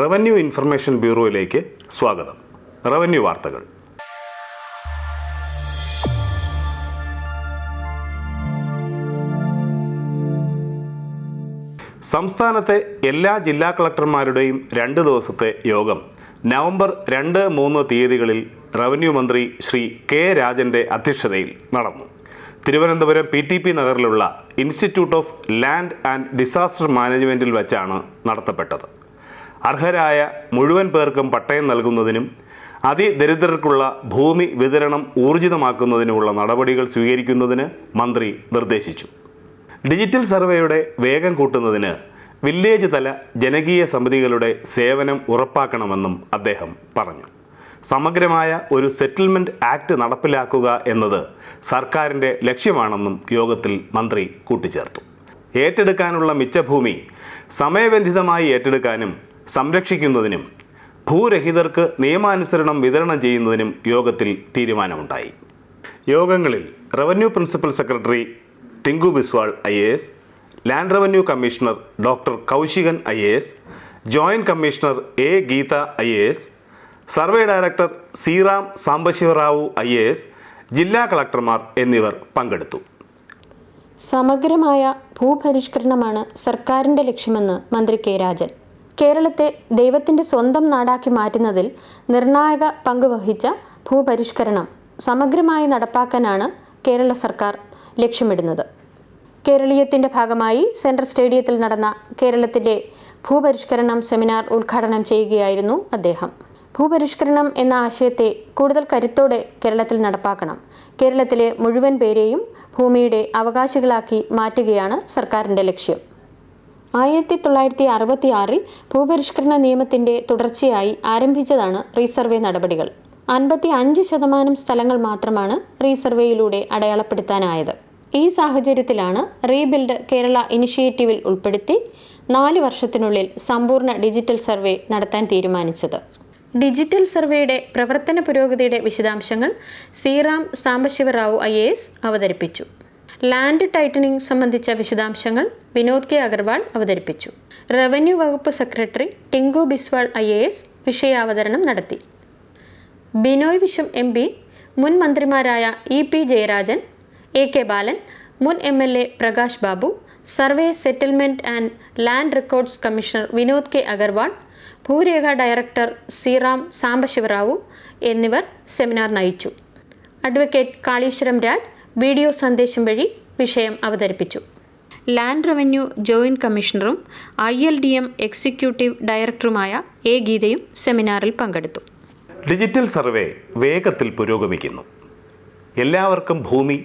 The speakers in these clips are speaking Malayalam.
റവന്യൂ ഇൻഫർമേഷൻ ബ്യൂറോയിലേക്ക് സ്വാഗതം. റവന്യൂ വാർത്തകൾ. സംസ്ഥാനത്തെ എല്ലാ ജില്ലാ കളക്ടർമാരുടെയും രണ്ട് ദിവസത്തെ യോഗം നവംബർ രണ്ട് മൂന്ന് തീയതികളിൽ റവന്യൂ മന്ത്രി ശ്രീ കെ രാജന്റെ അധ്യക്ഷതയിൽ നടന്നു. Thiruvananthapuram P T P നഗറിലുള്ള institute of land and disaster മാനേജ്മെന്റിൽ വെച്ചാണ് നടത്തപ്പെട്ടത്. അർഹരായ മുഴുവൻ പേർക്കും പട്ടയം നൽകുന്നതിനും അതിദരിദ്രർക്കുള്ള ഭൂമി വിതരണം ഊർജിതമാക്കുന്നതിനുമുള്ള നടപടികൾ സ്വീകരിക്കുന്നതിന് മന്ത്രി നിർദ്ദേശിച്ചു. ഡിജിറ്റൽ സർവേയുടെ വേഗം കൂട്ടുന്നതിന് വില്ലേജ് തല ജനകീയ സമിതികളുടെ സേവനം ഉറപ്പാക്കണമെന്നും അദ്ദേഹം പറഞ്ഞു. സമഗ്രമായ ഒരു സെറ്റിൽമെന്റ് ആക്ട് നടപ്പിലാക്കുക എന്നത് സർക്കാരിന്റെ ലക്ഷ്യമാണെന്നും യോഗത്തിൽ മന്ത്രി കൂട്ടിച്ചേർത്തു. ഏറ്റെടുക്കാനുള്ള മിച്ചഭൂമി സമയബന്ധിതമായി ഏറ്റെടുക്കാനും സംരക്ഷിക്കുന്നതിനും ഭൂരഹിതർക്ക് നിയമാനുസരണം വിതരണം ചെയ്യുന്നതിനും യോഗത്തിൽ തീരുമാനമുണ്ടായി. യോഗങ്ങളിൽ revenue principal secretary Tinku Biswal I A S land revenue commissioner doctor Kaushikan I A S joint commissioner A Geetha I A S survey director Sriram Sambasivarao I A S ജില്ലാ കളക്ടർമാർ എന്നിവർ പങ്കെടുത്തു. സമഗ്രമായ ഭൂപരിഷ്കരണമാണ് സർക്കാരിന്റെ ലക്ഷ്യമെന്ന് മന്ത്രി കെ രാജൻ. കേരളത്തെ ദൈവത്തിന്റെ സ്വന്തം നാടാക്കി മാറ്റുന്നതിൽ നിർണായക പങ്ക് വഹിച്ച ഭൂപരിഷ്കരണം സമഗ്രമായി നടപ്പാക്കാനാണ് കേരള സർക്കാർ ലക്ഷ്യമിടുന്നത്. കേരളീയത്തിന്റെ ഭാഗമായി സെൻട്രൽ സ്റ്റേഡിയത്തിൽ നടന്ന കേരളത്തിന്റെ ഭൂപരിഷ്കരണം സെമിനാർ ഉദ്ഘാടനം ചെയ്യുകയായിരുന്നു അദ്ദേഹം. ഭൂപരിഷ്കരണം എന്ന ആശയത്തെ കൂടുതൽ കരുത്തോടെ കേരളത്തിൽ നടപ്പാക്കണം. കേരളത്തിലെ മുഴുവൻ പേരെയും ഭൂമിയുടെ അവകാശികളാക്കി മാറ്റുകയാണ് സർക്കാരിന്റെ ലക്ഷ്യം. ആയിരത്തി തൊള്ളായിരത്തി അറുപത്തി ആറിൽ ഭൂപരിഷ്കരണ നിയമത്തിന്റെ തുടർച്ചയായി ആരംഭിച്ചതാണ് റീസർവേ നടപടികൾ. അൻപത്തി അഞ്ച് ശതമാനം സ്ഥലങ്ങൾ മാത്രമാണ് റീസർവേയിലൂടെ അടയാളപ്പെടുത്താനായത്. ഈ സാഹചര്യത്തിലാണ് റീബിൽഡ് കേരള ഇനിഷ്യേറ്റീവിൽ ഉൾപ്പെടുത്തി നാല് വർഷത്തിനുള്ളിൽ സമ്പൂർണ ഡിജിറ്റൽ സർവേ നടത്താൻ തീരുമാനിച്ചത്. ഡിജിറ്റൽ സർവേയുടെ പ്രവർത്തന പുരോഗതിയുടെ വിശദാംശങ്ങൾ സീറാം സാംബശിവറാവു ഐ അവതരിപ്പിച്ചു. ലാൻഡ് ടൈറ്റനിങ് സംബന്ധിച്ച വിശദാംശങ്ങൾ വിനോദ് കെ അഗർവാൾ അവതരിപ്പിച്ചു. റവന്യൂ വകുപ്പ് secretary Tinku Biswal I A S വിഷയാവതരണം നടത്തി. ബിനോയ് വിശ്വം എം പി മുൻ മന്ത്രിമാരായ E P Jayarajan A K Balan മുൻ M L A Prakash Babu survey settlement and land records commissioner Vinod K Agarwal ഭൂരേഖ director Sriram Sambasivarao എന്നിവർ സെമിനാർ നയിച്ചു. അഡ്വക്കേറ്റ് കാളീശ്വരം രാജ് വീഡിയോ സന്ദേശം വഴി വിഷയം അവതരിപ്പിച്ചു. Land revenue joint കമ്മീഷണറും I L D M executive ഡയറക്ടറുമായ എ ഗീതയും സെമിനാറിൽ പങ്കെടുത്തു. ഡിജിറ്റൽ സർവേ വേഗത്തിൽ പുരോഗമിക്കുന്നു. എല്ലാവർക്കും ഭൂമി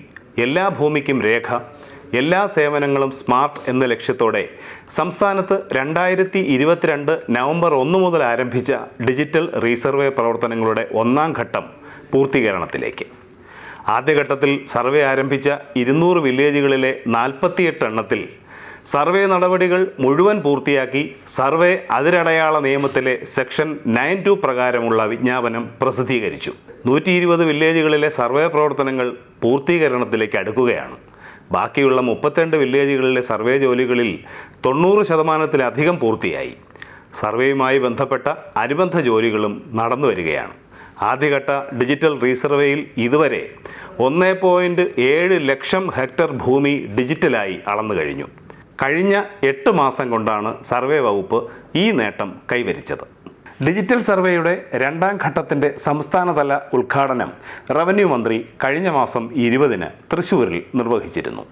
എല്ലാ ഭൂമിക്കും രേഖ എല്ലാ സേവനങ്ങളും സ്മാർട്ട് എന്ന ലക്ഷ്യത്തോടെ സംസ്ഥാനത്ത് രണ്ടായിരത്തി ഇരുപത്തിരണ്ട് നവംബർ ഒന്ന് മുതൽ ആരംഭിച്ച ഡിജിറ്റൽ റീസർവേ പ്രവർത്തനങ്ങളുടെ ഒന്നാം ഘട്ടം പൂർത്തീകരണത്തിലേക്ക്. ആദ്യഘട്ടത്തിൽ സർവേ ആരംഭിച്ച ഇരുന്നൂറ് വില്ലേജുകളിലെ നാൽപ്പത്തിയെട്ട് എണ്ണത്തിൽ സർവേ നടപടികൾ മുഴുവൻ പൂർത്തിയാക്കി സർവേ അതിരടയാള നിയമത്തിലെ സെക്ഷൻ നയൻ ടു പ്രകാരമുള്ള വിജ്ഞാപനം പ്രസിദ്ധീകരിച്ചു. നൂറ്റി ഇരുപത് വില്ലേജുകളിലെ സർവേ പ്രവർത്തനങ്ങൾ പൂർത്തീകരണത്തിലേക്ക് അടുക്കുകയാണ്. ബാക്കിയുള്ള മുപ്പത്തിരണ്ട് വില്ലേജുകളിലെ സർവേ ജോലികളിൽ തൊണ്ണൂറ് ശതമാനത്തിലധികം പൂർത്തിയായി. സർവേയുമായി ബന്ധപ്പെട്ട അനുബന്ധ ജോലികളും നടന്നു വരികയാണ് ആദ്യഘട്ട ഡിജിറ്റൽ റീസർവേയിൽ ഇതുവരെ ഒന്ന് പോയിന്റ് ഏഴ് ലക്ഷം ഹെക്ടർ ഭൂമി ഡിജിറ്റലായി അളന്നു കഴിഞ്ഞു. കഴിഞ്ഞ എട്ട് മാസം കൊണ്ടാണ് സർവേ വകുപ്പ് ഈ നേട്ടം കൈവരിച്ചത്. ഡിജിറ്റൽ സർവേയുടെ രണ്ടാം ഘട്ടത്തിന്റെ സംസ്ഥാനതല ഉദ്ഘാടനം റവന്യൂ മന്ത്രി കഴിഞ്ഞ മാസം ഇരുപതിന് തൃശ്ശൂരിൽ നിർവഹിച്ചിരുന്നു.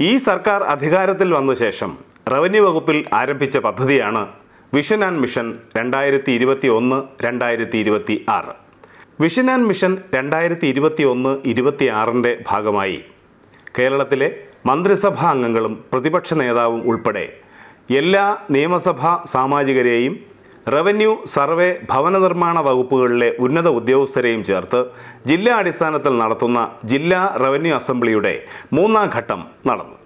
ഈ സർക്കാർ അധികാരത്തിൽ വന്ന ശേഷം റവന്യൂ വകുപ്പിൽ ആരംഭിച്ച പദ്ധതിയാണ് വിഷൻ ആൻഡ് മിഷൻ രണ്ടായിരത്തി ഇരുപത്തി ഒന്ന് രണ്ടായിരത്തി ഇരുപത്തി ആറ് വിഷൻ ആൻഡ് മിഷൻ രണ്ടായിരത്തി ഇരുപത്തി ഒന്ന് ഇരുപത്തി ആറിന്റെ ഭാഗമായി. കേരളത്തിലെ മന്ത്രിസഭാ അംഗങ്ങളും പ്രതിപക്ഷ നേതാവും ഉൾപ്പെടെ എല്ലാ നിയമസഭാ സാമാജികരെയും റവന്യൂ സർവേ ഭവന നിർമ്മാണ വകുപ്പുകളിലെ ഉന്നത ഉദ്യോഗസ്ഥരെയും ചേർത്ത് ജില്ലാ അടിസ്ഥാനത്തിൽ നടത്തുന്ന ജില്ലാ റവന്യൂ അസംബ്ലിയുടെ മൂന്നാം ഘട്ടം നടന്നു.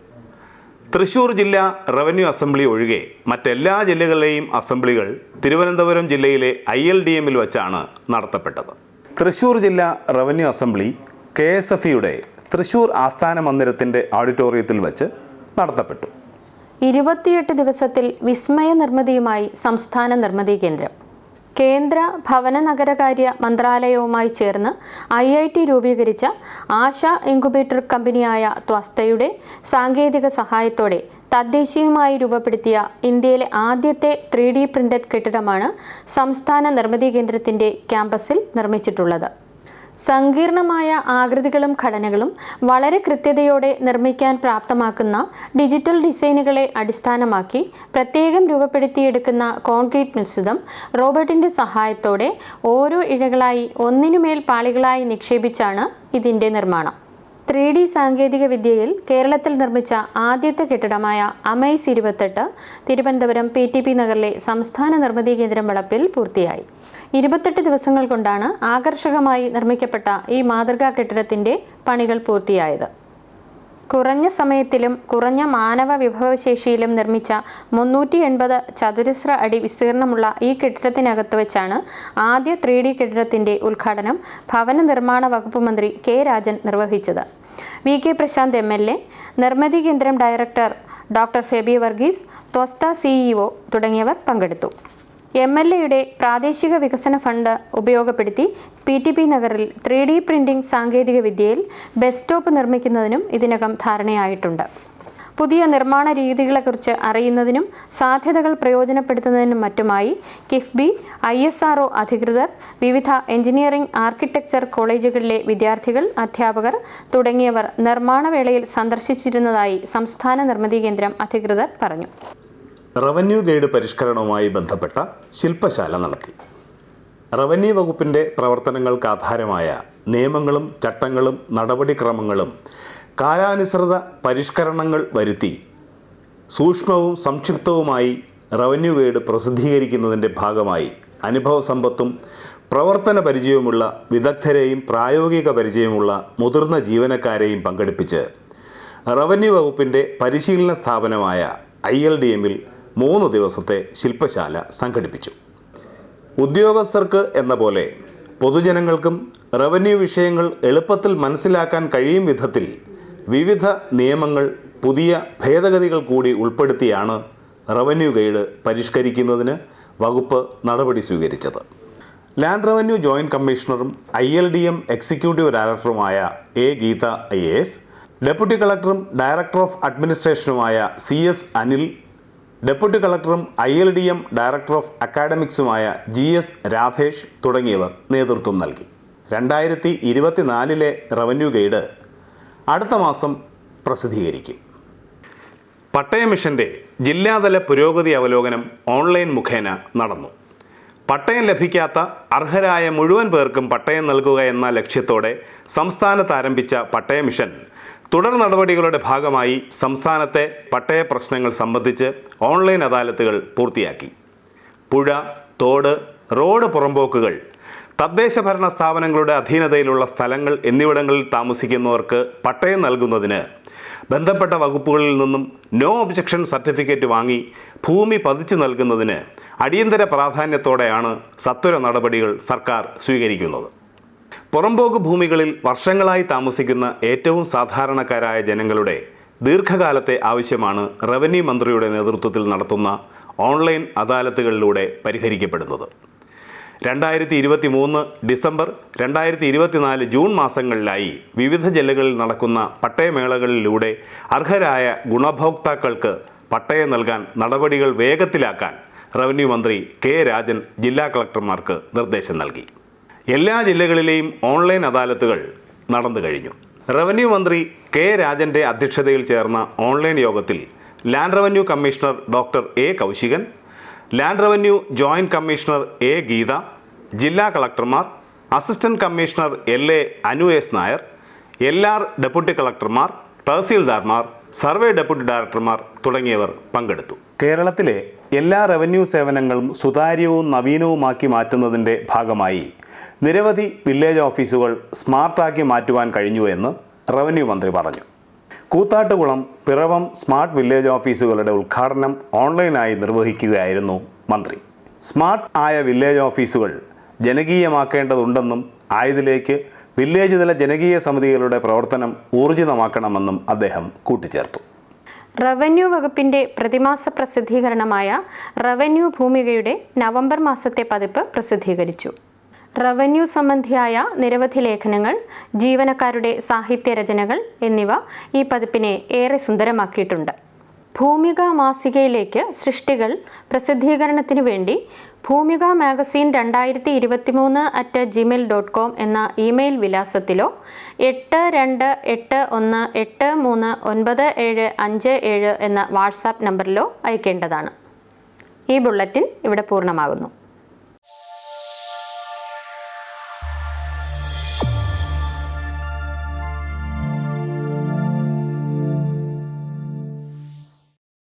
തൃശൂർ ജില്ലാ റവന്യൂ അസംബ്ലി ഒഴികെ മറ്റെല്ലാ ജില്ലകളിലെയും അസംബ്ലികൾ തിരുവനന്തപുരം ജില്ലയിലെ ഐ എൽ ഡി എമ്മിൽ വെച്ചാണ് നടത്തപ്പെട്ടത്. തൃശൂർ ജില്ലാ revenue assembly K S F ഇയുടെ തൃശൂർ ആസ്ഥാന മന്ദിരത്തിന്റെ ഓഡിറ്റോറിയത്തിൽ വെച്ച് നടത്തപ്പെട്ടു. ഇരുപത്തിയെട്ട് ദിവസത്തിൽ വിസ്മയ നിർമ്മിതിയുമായി സംസ്ഥാന നിർമ്മിതി കേന്ദ്രം. കേന്ദ്ര ഭവന നഗരകാര്യ മന്ത്രാലയവുമായി ചേർന്ന് ഐ ഐ ടി രൂപീകരിച്ച ആശ ഇൻക്യുബേറ്റർ കമ്പനിയായ ത്വസ്തയുടെ സാങ്കേതിക സഹായത്തോടെ തദ്ദേശീയമായി രൂപപ്പെടുത്തിയ ഇന്ത്യയിലെ ആദ്യത്തെ ത്രീ ഡി പ്രിന്റഡ് കെട്ടിടമാണ് സംസ്ഥാന നിർമ്മിതി കേന്ദ്രത്തിന്റെ ക്യാമ്പസിൽ നിർമ്മിച്ചിട്ടുള്ളത്. സങ്കീർണമായ ആകൃതികളും ഘടനകളും വളരെ കൃത്യതയോടെ നിർമ്മിക്കാൻ പ്രാപ്തമാക്കുന്ന ഡിജിറ്റൽ ഡിസൈനുകളെ അടിസ്ഥാനമാക്കി പ്രത്യേകം രൂപപ്പെടുത്തിയെടുക്കുന്ന കോൺക്രീറ്റ് മിശ്രിതം റോബോട്ടിന്റെ സഹായത്തോടെ ഓരോ ഇഴകളായി ഒന്നിനുമേൽ പാളികളായി നിക്ഷേപിച്ചാണ് ഇതിന്റെ നിർമ്മാണം. ത്രീ ഡി സാങ്കേതിക വിദ്യയിൽ കേരളത്തിൽ നിർമ്മിച്ച ആദ്യത്തെ കെട്ടിടമായ അമൈസ് ഇരുപത്തെട്ട് തിരുവനന്തപുരം പി ടി പി നഗറിലെ സംസ്ഥാന നിർമ്മിതി കേന്ദ്രം വളപ്പിൽ പൂർത്തിയായി. ഇരുപത്തെട്ട് ദിവസങ്ങൾ കൊണ്ടാണ് ആകർഷകമായി നിർമ്മിക്കപ്പെട്ട ഈ മാതൃകാ കെട്ടിടത്തിന്റെ പണികൾ പൂർത്തിയായത്. കുറഞ്ഞ സമയത്തിലും കുറഞ്ഞ മാനവ വിഭവശേഷിയിലും നിർമ്മിച്ച മുന്നൂറ്റി എൺപത് ചതുരശ്ര അടി വിസ്തീർണമുള്ള ഈ കെട്ടിടത്തിനകത്ത് വെച്ചാണ് ആദ്യ ത്രീ ഡി കെട്ടിടത്തിന്റെ ഉദ്ഘാടനം ഭവന നിർമ്മാണ വകുപ്പ് മന്ത്രി കെ രാജൻ നിർവഹിച്ചത്. V K Prashanth M L A Nirmithi Kendram director doctor Febi Varghese ത്വസ്ത CEO തുടങ്ങിയവർ പങ്കെടുത്തു. എം എൽ എയുടെ പ്രാദേശിക വികസന ഫണ്ട് ഉപയോഗപ്പെടുത്തി പി ടി പി നഗറിൽ ത്രീ ഡി പ്രിന്റിംഗ് സാങ്കേതികവിദ്യയിൽ ബസ് സ്റ്റോപ്പ് നിർമ്മിക്കുന്നതിനും ഇതിനകം ധാരണയായിട്ടുണ്ട്. പുതിയ നിർമ്മാണ രീതികളെക്കുറിച്ച് അറിയുന്നതിനും സാധ്യതകൾ പ്രയോജനപ്പെടുത്തുന്നതിനും മറ്റുമായി കിഫ്ബി ഐ എസ് ആർ അധികൃതർ വിവിധ എഞ്ചിനീയറിംഗ് ആർക്കിടെക്ചർ കോളേജുകളിലെ വിദ്യാർത്ഥികൾ അധ്യാപകർ തുടങ്ങിയവർ നിർമ്മാണ വേളയിൽ സന്ദർശിച്ചിരുന്നതായി സംസ്ഥാന നിർമ്മിതി കേന്ദ്രം അധികൃതർ പറഞ്ഞു. റവന്യൂ ഗൈഡ് പരിഷ്കരണവുമായി ബന്ധപ്പെട്ട ശില്പശാല നടത്തി. റവന്യൂ വകുപ്പിന്റെ പ്രവർത്തനങ്ങൾക്ക് ആധാരമായ നിയമങ്ങളും ചട്ടങ്ങളും നടപടിക്രമങ്ങളും കാലാനുസൃത പരിഷ്കരണങ്ങൾ വരുത്തി സൂക്ഷ്മവും സംക്ഷിപ്തവുമായി റവന്യൂ ഗൈഡ് പ്രസിദ്ധീകരിക്കുന്നതിന്റെ ഭാഗമായി അനുഭവ സമ്പത്തും പ്രവർത്തന പരിചയവുമുള്ള വിദഗ്ധരെയും പ്രായോഗിക പരിചയമുള്ള മുതിർന്ന ജീവനക്കാരെയും പങ്കെടുപ്പിച്ച് റവന്യൂ വകുപ്പിന്റെ പരിശീലന സ്ഥാപനമായ ഐ എൽ ഡി എമ്മിൽ മൂന്ന് ദിവസത്തെ ശില്പശാല സംഘടിപ്പിച്ചു. ഉദ്യോഗസ്ഥർക്ക് എന്ന പോലെ പൊതുജനങ്ങൾക്കും റവന്യൂ വിഷയങ്ങൾ എളുപ്പത്തിൽ മനസ്സിലാക്കാൻ കഴിയും വിധത്തിൽ വിവിധ നിയമങ്ങൾ പുതിയ ഭേദഗതികൾ കൂടി ഉൾപ്പെടുത്തിയാണ് റവന്യൂ ഗൈഡ് പരിഷ്കരിക്കുന്നതിന് വകുപ്പ് നടപടി സ്വീകരിച്ചത്. Land revenue joint കമ്മീഷണറും I L D M executive ഡയറക്ടറുമായ A Geetha I S deputy കളക്ടറും director of അഡ്മിനിസ്ട്രേഷനുമായ C S Anil deputy കളക്ടറും I L D M director of അക്കാഡമിക്സുമായ G S Radhesh തുടങ്ങിയവർ നേതൃത്വം നൽകി. രണ്ടായിരത്തി ഇരുപത്തിനാലിലെ റവന്യൂ ഗൈഡ് അടുത്ത മാസം പ്രസിദ്ധീകരിക്കും. പട്ടയ മിഷന്റെ ജില്ലാതല പുരോഗതി അവലോകനം ഓൺലൈൻ മുഖേന നടന്നു. പട്ടയം ലഭിക്കാത്ത അർഹരായ മുഴുവൻ പേർക്കും പട്ടയം നൽകുക എന്ന ലക്ഷ്യത്തോടെ സംസ്ഥാനത്ത് ആരംഭിച്ച പട്ടയ മിഷൻ തുടർ നടപടികളുടെ ഭാഗമായി സംസ്ഥാനത്തെ പട്ടയ പ്രശ്നങ്ങൾ സംബന്ധിച്ച് ഓൺലൈൻ അദാലത്തുകൾ പൂർത്തിയാക്കി. പുഴ തോട് റോഡ് പുറമ്പോക്കുകൾ തദ്ദേശ ഭരണ സ്ഥാപനങ്ങളുടെ അധീനതയിലുള്ള സ്ഥലങ്ങൾ എന്നിവിടങ്ങളിൽ താമസിക്കുന്നവർക്ക് പട്ടയം നൽകുന്നതിന് ബന്ധപ്പെട്ട വകുപ്പുകളിൽ നിന്നും നോ ഒബ്ജക്ഷൻ സർട്ടിഫിക്കറ്റ് വാങ്ങി ഭൂമി പതിച്ചു നൽകുന്നതിന് അടിയന്തര പ്രാധാന്യത്തോടെയാണ് സത്വര നടപടികൾ സർക്കാർ സ്വീകരിക്കുന്നത്. പുറമ്പോക്ക് ഭൂമികളിൽ വർഷങ്ങളായി താമസിക്കുന്ന ഏറ്റവും സാധാരണക്കാരായ ജനങ്ങളുടെ ദീർഘകാലത്തെ ആവശ്യമാണ് റവന്യൂ മന്ത്രിയുടെ നേതൃത്വത്തിൽ നടത്തുന്ന ഓൺലൈൻ അദാലത്തുകളിലൂടെ പരിഹരിക്കപ്പെടുന്നത്. രണ്ടായിരത്തി ഇരുപത്തി മൂന്ന് ഡിസംബർ രണ്ടായിരത്തി ഇരുപത്തിനാല് ജൂൺ മാസങ്ങളിലായി വിവിധ ജില്ലകളിൽ നടക്കുന്ന പട്ടയമേളകളിലൂടെ അർഹരായ ഗുണഭോക്താക്കൾക്ക് പട്ടയം നൽകാൻ നടപടികൾ വേഗത്തിലാക്കാൻ റവന്യൂ മന്ത്രി കെ രാജൻ ജില്ലാ കളക്ടർമാർക്ക് നിർദ്ദേശം നൽകി. എല്ലാ ജില്ലകളിലെയും ഓൺലൈൻ അദാലത്തുകൾ നടന്നു കഴിഞ്ഞു. റവന്യൂ മന്ത്രി കെ രാജന്റെ അധ്യക്ഷതയിൽ ചേർന്ന ഓൺലൈൻ യോഗത്തിൽ land revenue commissioner doctor A Kaushikan land revenue joint commissioner A Geetha ജില്ലാ കളക്ടർമാർ assistant commissioner L A Anu S Nair L R deputy കളക്ടർമാർ തഹസീൽദാർമാർ സർവേ ഡെപ്യൂട്ടി ഡയറക്ടർമാർ തുടങ്ങിയവർ പങ്കെടുത്തു. കേരളത്തിലെ എല്ലാ റവന്യൂ സേവനങ്ങളും സുതാര്യവും നവീനവുമാക്കി മാറ്റുന്നതിന്റെ ഭാഗമായി നിരവധി വില്ലേജ് ഓഫീസുകൾ സ്മാർട്ടാക്കി മാറ്റുവാൻ കഴിഞ്ഞു എന്ന് റവന്യൂ മന്ത്രി പറഞ്ഞു. കൂത്താട്ടുകുളം പിറവം സ്മാർട്ട് വില്ലേജ് ഓഫീസുകളുടെ ഉദ്ഘാടനം ഓൺലൈനായി നിർവഹിക്കുകയായിരുന്നു മന്ത്രി. സ്മാർട്ട് ആയ വില്ലേജ് ഓഫീസുകൾ ജനകീയമാക്കേണ്ടതുണ്ടെന്നും ആയതിലേക്ക് വില്ലേജ് തല ജനകീയ സമിതികളുടെ പ്രവർത്തനം ഊർജിതമാക്കണമെന്നും അദ്ദേഹം കൂട്ടിച്ചേർത്തു. റവന്യൂ വകുപ്പിന്റെ പ്രതിമാസ പ്രസിദ്ധീകരണമായ റവന്യൂ ഭൂമികയുടെ നവംബർ മാസത്തെ പതിപ്പ് പ്രസിദ്ധീകരിച്ചു. റവന്യൂ സംബന്ധിയായ നിരവധി ലേഖനങ്ങൾ ജീവനക്കാരുടെ സാഹിത്യ രചനകൾ എന്നിവ ഈ പതിപ്പിനെ ഏറെ സുന്ദരമാക്കിയിട്ടുണ്ട്. ഭൂമിക മാസികയിലേക്ക് സൃഷ്ടികൾ പ്രസിദ്ധീകരണത്തിനു വേണ്ടി ഭൂമിക മാഗസീൻ രണ്ടായിരത്തി ഇരുപത്തി മൂന്ന് അറ്റ് ജിമെയിൽ ഡോട്ട് കോം എന്ന ഇമെയിൽ വിലാസത്തിലോ എട്ട് രണ്ട് എട്ട് ഒന്ന് എട്ട് മൂന്ന് ഒൻപത് ഏഴ് അഞ്ച് ഏഴ് എന്ന വാട്സാപ്പ് നമ്പറിലോ അയക്കേണ്ടതാണ്. ഈ ബുള്ളറ്റിൻ ഇവിടെ പൂർണമാകുന്നു.